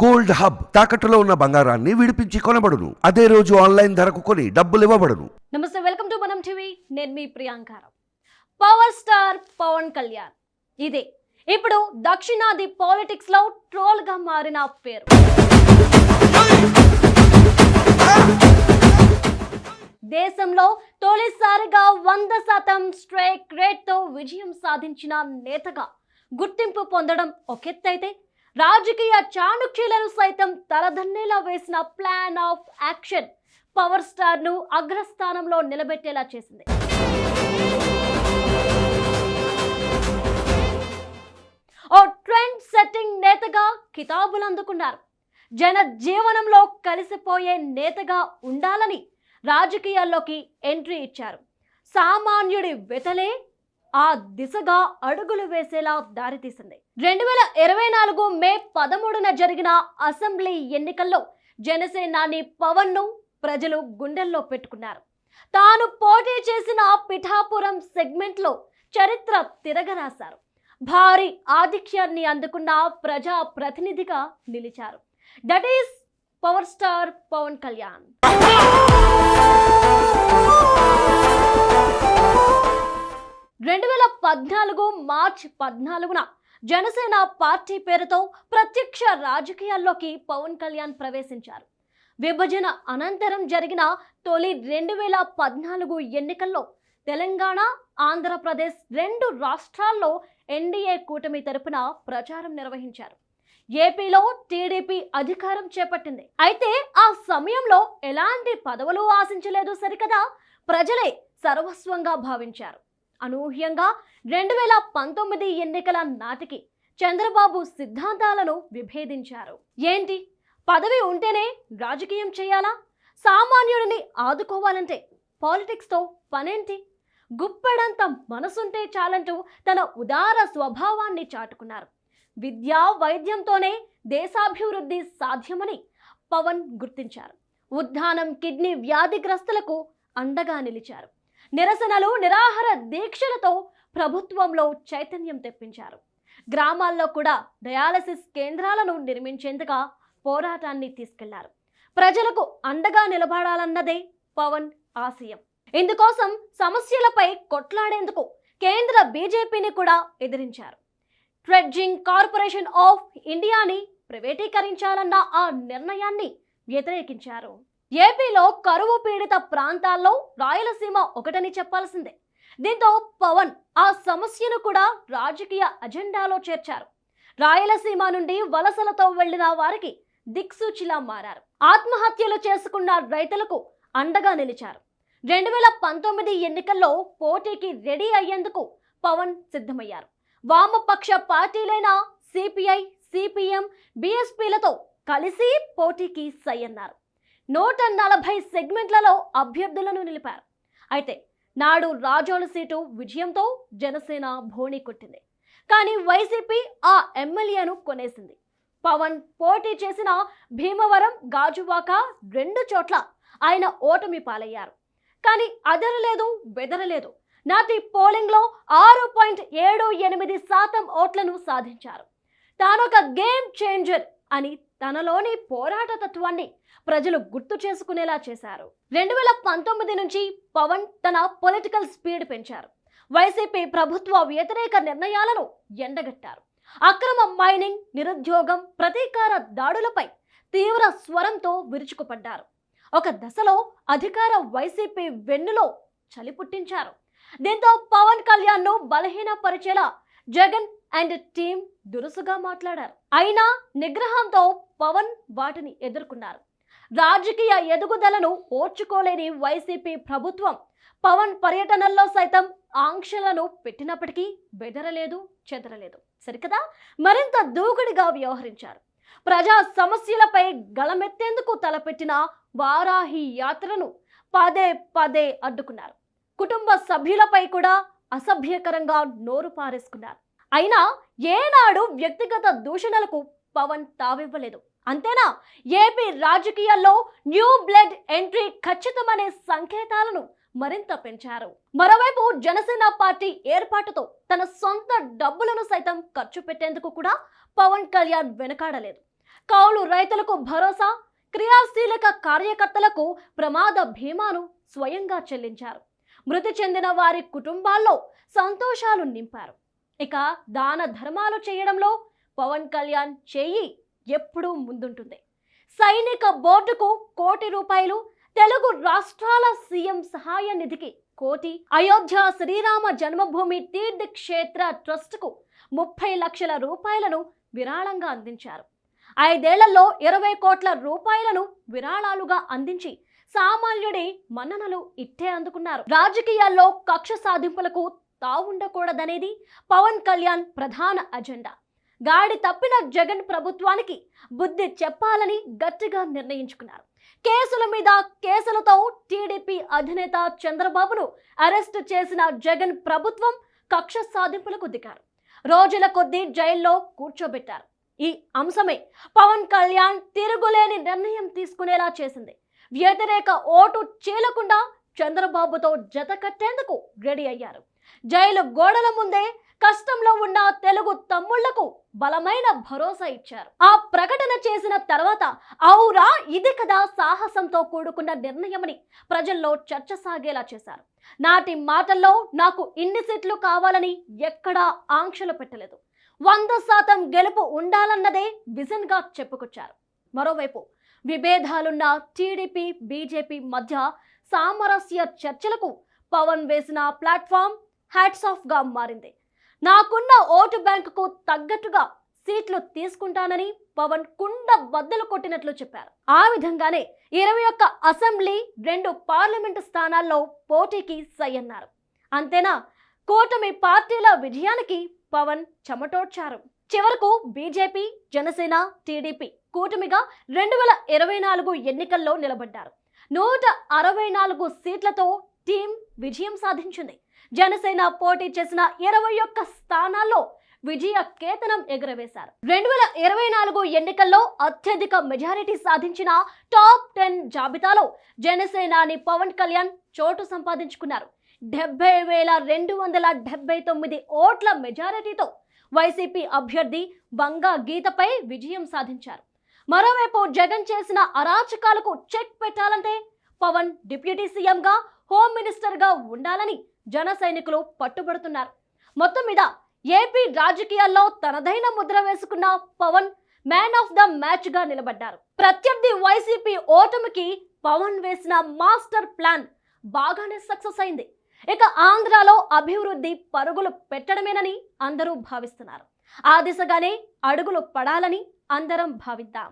Gold hub తాకట్టులో ఉన్న బంగారాన్ని విడిపించి కొనబడును. అదే రోజు ఆన్లైన్ ధరకు కొని డబ్బులు ఇవ్వబడును. నమస్తే వెల్కమ్ టు మనం టీవీ. నేను మీ ప్రియాంకారం పవర్ స్టార్ పవన్ కళ్యాణ్. ఇదే. ఇప్పుడు దక్షిణాది పాలిటిక్స్లో ట్రోల్గా మారిన పేరు. దేశంలో తొలిసారిగా వంద శాతం స్ట్రైక్ రేట్తో విజయం సాధించిన నేతగా గుర్తింపు పొందడం ఒక ఒకెత్తైతే రాజకీయ చాణుక్యులను సైతం తలదన్నేలా వేసిన ప్లాన్ ఆఫ్ యాక్షన్ పవర్ స్టార్ను అగ్రస్థానంలో నిలబెట్టేలా చేసింది. ఓ ట్రెండ్ సెట్టింగ్ నేతగా కితాబులు అందుకున్నారు. జన జీవనంలో కలిసిపోయే నేతగా ఉండాలని రాజకీయాల్లోకి ఎంట్రీ ఇచ్చారు. సామాన్యుడి వెతలే ఆ దిశగా అడుగులు వేసేలా దారితీసింది. రెండు వేల ఇరవై నాలుగు మే పదమూడున జరిగిన అసెంబ్లీ ఎన్నికల్లో జనసేనాని పవన్ను ప్రజలు గుండెల్లో పెట్టుకున్నారు. తాను పోటీ చేసిన పిఠాపురం సెగ్మెంట్లో చరిత్ర తిరగరాశారు. భారీ ఆధిక్యాన్ని అందుకున్న ప్రజా ప్రతినిధిగా నిలిచారు. That is power star Pawan Kalyan. రెండు వేల పద్నాలుగు మార్చ్ పద్నాలుగున జనసేన పార్టీ పేరుతో ప్రత్యక్ష రాజకీయాల్లోకి పవన్ కళ్యాణ్ ప్రవేశించారు. విభజన అనంతరం జరిగిన తొలి రెండు వేల పద్నాలుగు ఎన్నికల్లో తెలంగాణ ఆంధ్రప్రదేశ్ రెండు రాష్ట్రాల్లో ఎన్డీఏ కూటమి తరపున ప్రచారం నిర్వహించారు. ఏపీలో టీడీపీ అధికారం చేపట్టింది. అయితే ఆ సమయంలో ఎలాంటి పదవులు ఆశించలేదు సరికదా ప్రజలే సర్వస్వంగా భావించారు. అనూహ్యంగా రెండు వేల పంతొమ్మిది ఎన్నికల నాటికి చంద్రబాబు సిద్ధాంతాలను విభేదించారు. ఏంటి? పదవి ఉంటేనే రాజకీయం చేయాలా? సామాన్యుడిని ఆదుకోవాలంటే పాలిటిక్స్తో పనేంటి? గుప్పెడంత మనసుంటే చాలంటూ తన ఉదార స్వభావాన్ని చాటుకున్నారు. విద్యా వైద్యంతోనే దేశాభివృద్ధి సాధ్యమని పవన్ గుర్తించారు. ఉద్దానం కిడ్నీ వ్యాధిగ్రస్తులకు అండగా నిలిచారు. నిరసనలు నిరాహార దీక్షలతో ప్రభుత్వంలో చైతన్యం తెప్పించారు. గ్రామాల్లో కూడా డయాలసిస్ కేంద్రాలను నిర్మించేందుగా పోరాటాన్ని తీసుకెళ్ళారు. ప్రజలకు అండగా నిలబడాలన్నదే పవన్ ఆశయం. ఇందుకోసం సమస్యలపై కొట్లాడేందుకు కేంద్ర బీజేపీని కూడా ఎదిరించారు. ట్రెడ్జింగ్ కార్పొరేషన్ ఆఫ్ ఇండియాని ప్రైవేటీకరించాలన్న ఆ నిర్ణయాన్ని వ్యతిరేకించారు. ఏపీలో కరువు పీడిత ప్రాంతాల్లో రాయలసీమ ఒకటని చెప్పాల్సిందే. దీంతో పవన్ ఆ సమస్యను కూడా రాజకీయ అజెండాలో చేర్చారు. రాయలసీమ నుండి వలసలతో వెళ్ళిన వారికి దిక్సూచిలా మారారు. ఆత్మహత్యలు చేసుకున్న రైతులకు అండగా నిలిచారు. రెండు వేల పంతొమ్మిది ఎన్నికల్లో పోటీకి రెడీ అయ్యేందుకు పవన్ సిద్ధమయ్యారు. వామపక్ష పార్టీలైన సిపిఐ సిపిఎం బిఎస్పీలతో కలిసి పోటీకి సై అన్నారు నూట నలభై సెగ్మెంట్లలో అభ్యర్థులను నిలిపారు. అయితే నాడు రాజోల సీటు విజయంతో జనసేన భోణి కొట్టింది. కానీ వైసీపీ ఆ ఎమ్మెల్యేను కొనేసింది. పవన్ పోటీ చేసిన భీమవరం గాజువాక రెండు చోట్ల ఆయన ఓటమి పాలయ్యారు. కానీ అదరలేదు బెదరలేదు. నాటి పోలింగ్లో ఆరు పాయింట్ ఏడు ఎనిమిది శాతం ఓట్లను సాధించారు. తానొక గేమ్ చేంజర్ అని తనలోని పోరాట తత్వాన్ని ప్రజలు గుర్తు చేసుకునేలా చేశారు. రెండు వేల పంతొమ్మిది నుంచి పవన్ తన పొలిటికల్ స్పీడ్ పెంచారు. వైసీపీ ప్రభుత్వ వ్యతిరేక నిర్ణయాలను ఎండగట్టారు. అక్రమ మైనింగ్ నిరుద్యోగం ప్రతీకార దాడులపై తీవ్ర స్వరంతో విరుచుకుపడ్డారు. ఒక దశలో అధికార వైసీపీ వెన్నులో చలి పుట్టించారు. దీంతో పవన్ కళ్యాణ్ను బలహీనపరిచేలా జగన్ అండ్ టీం దురుసుగా మాట్లాడారు. అయినా నిగ్రహంతో పవన్ వాటిని ఎదుర్కొన్నారు. రాజకీయ ఎదుగుదలను ఓర్చుకోలేని వైసీపీ ప్రభుత్వం. పవన్ పర్యటనల్లో సైతం ఆంక్షలను పెట్టినప్పటికీ బెదరలేదు చెదరలేదు. సరికదా? మరింత దూకుడిగా వ్యవహరించారు. ప్రజా సమస్యలపై గళమెత్తేందుకు తలపెట్టిన వారాహి యాత్రను పదే పదే అడ్డుకున్నారు. కుటుంబ సభ్యులపై కూడా అసభ్యకరంగా నోరు పారేసుకున్నారు. అయినా ఏనాడు వ్యక్తిగత దూషణలకు పవన్ తావివ్వలేదు. అంతేనా? ఏపీ రాజకీయాల్లో న్యూ బ్లడ్ ఎంట్రీ ఖచ్చితమనే సంకేతాలను మరింత పెంచారు. మరోవైపు జనసేన పార్టీ ఏర్పాటుతో తన సొంత డబ్బులను సైతం ఖర్చు పెట్టేందుకు కూడా పవన్ కళ్యాణ్ వెనకాడలేదు. కౌలు రైతులకు భరోసా క్రియాశీలక కార్యకర్తలకు ప్రమాద భీమాను స్వయంగా చెల్లించారు. మృతి చెందిన వారి కుటుంబాల్లో సంతోషాలు నింపారు. ఇక దాన ధర్మాలు చేయడంలో పవన్ కళ్యాణ్ చేయి ఎప్పుడూ ముందుంటుంది. సైనిక బోర్డుకు కోటి రూపాయలు తెలుగు రాష్ట్రాల సీఎం సహాయ నిధికి కోటి అయోధ్య శ్రీరామ జన్మభూమి తీర్థ క్షేత్ర ట్రస్టుకు ముప్పై లక్షల రూపాయలను విరాళంగా అందించారు. ఐదేళ్ళలో ఇరవై కోట్ల రూపాయలను విరాళాలుగా అందించి సామాన్యుడి మన్ననలు ఇట్టే అందుకున్నారు. రాజకీయాల్లో కక్ష సాధింపులకు తావుండకూడదనేది పవన్ కళ్యాణ్ ప్రధాన అజెండా. గాడి తప్పిన జగన్ ప్రభుత్వానికి బుద్ధి చెప్పాలని గట్టిగా నిర్ణయించుకున్నారు. కేసుల మీద కేసులతో టీడీపీ అధినేత చంద్రబాబును అరెస్టు చేసిన జగన్ ప్రభుత్వం కక్ష సాధింపులకు దిగారు. రోజుల కొద్దీ జైల్లో కూర్చోబెట్టారు. ఈ అంశమే పవన్ కళ్యాణ్ తిరుగులేని నిర్ణయం తీసుకునేలా చేసింది. వ్యతిరేక ఓటు చీలకుండా చంద్రబాబుతో జత కట్టేందుకు రెడీ అయ్యారు. జైలు గోడల ముందే కష్టంలో ఉన్న తెలుగు తమ్ముళ్ళకు బలమైన భరోసా ఇచ్చారు. ఆ ప్రకటన చేసిన తర్వాత ఔరా ఇది కదా సాహసంతో కూడుకున్న నిర్ణయమని ప్రజల్లో చర్చ సాగేలా చేశారు. నాటి మాటల్లో నాకు ఇన్ని సీట్లు కావాలని ఎక్కడా ఆంక్షలు పెట్టలేదు. వంద శాతం గెలుపు ఉండాలన్నదే విజన్గా చెప్పుకొచ్చారు. మరోవైపు విభేదాలున్న టీడీపీ బీజేపీ మధ్య సామరస్య చర్చలకు పవన్ వేసిన ప్లాట్ఫామ్ హ్యాట్స్ ఆఫ్గా మారింది. నాకున్న ఓటు బ్యాంకుకు తగ్గట్టుగా సీట్లు తీసుకుంటానని పవన్ కుండ బద్దలు కొట్టినట్లు చెప్పారు. ఆ విధంగానే ఇరవై ఒక్క అసెంబ్లీ రెండు పార్లమెంటు స్థానాల్లో పోటీకి సై అన్నారు అంతేనా? కూటమి పార్టీల విజయానికి పవన్ చెమటోడ్చారు. చివరకు బీజేపీ జనసేన టీడీపీ కూటమిగా రెండు వేల ఇరవై నాలుగు ఎన్నికల్లో నిలబడ్డారు. నూట అరవై నాలుగు సీట్లతో టీం విజయం సాధించింది. జనసేన పోటీ చేసిన ఇరవై ఒక్క స్థానాల్లో విజయ కేతనం ఎగురవేశారు. రెండు వేల ఇరవై నాలుగు ఎన్నికల్లో అత్యధిక మెజారిటీ సాధించిన టాప్ టెన్ జాబితాలో జనసేనాని పవన్ కళ్యాణ్ చోటు సంపాదించుకున్నారు. డెబ్బై వేల రెండు వందల డెబ్బై తొమ్మిది ఓట్ల మెజారిటీతో వైసీపీ అభ్యర్థి బంగా గీతపై విజయం సాధించారు. మరోవైపు జగన్ చేసిన అరాచకాలకు చెక్ పెట్టాలంటే పవన్ డిప్యూటీ సీఎంగా హోమ్ మినిస్టర్గా ఉండాలని జన సైనికులు పట్టుబడుతున్నారు. మొత్తం మీద ఏపీ రాజకీయాల్లో తనదైన ముద్ర వేసుకున్న పవన్ మ్యాన్ ఆఫ్ ద మ్యాచ్గా నిలబడ్డారు. ప్రత్యర్థి వైసీపీ ఓటమికి పవన్ వేసిన మాస్టర్ ప్లాన్ బాగానే సక్సెస్ అయింది. ఇక ఆంధ్రాలో అభివృద్ధి పరుగులు పెట్టడమేనని అందరూ భావిస్తున్నారు. ఆ దిశగానే అడుగులు పడాలని అందరం భావిద్దాం.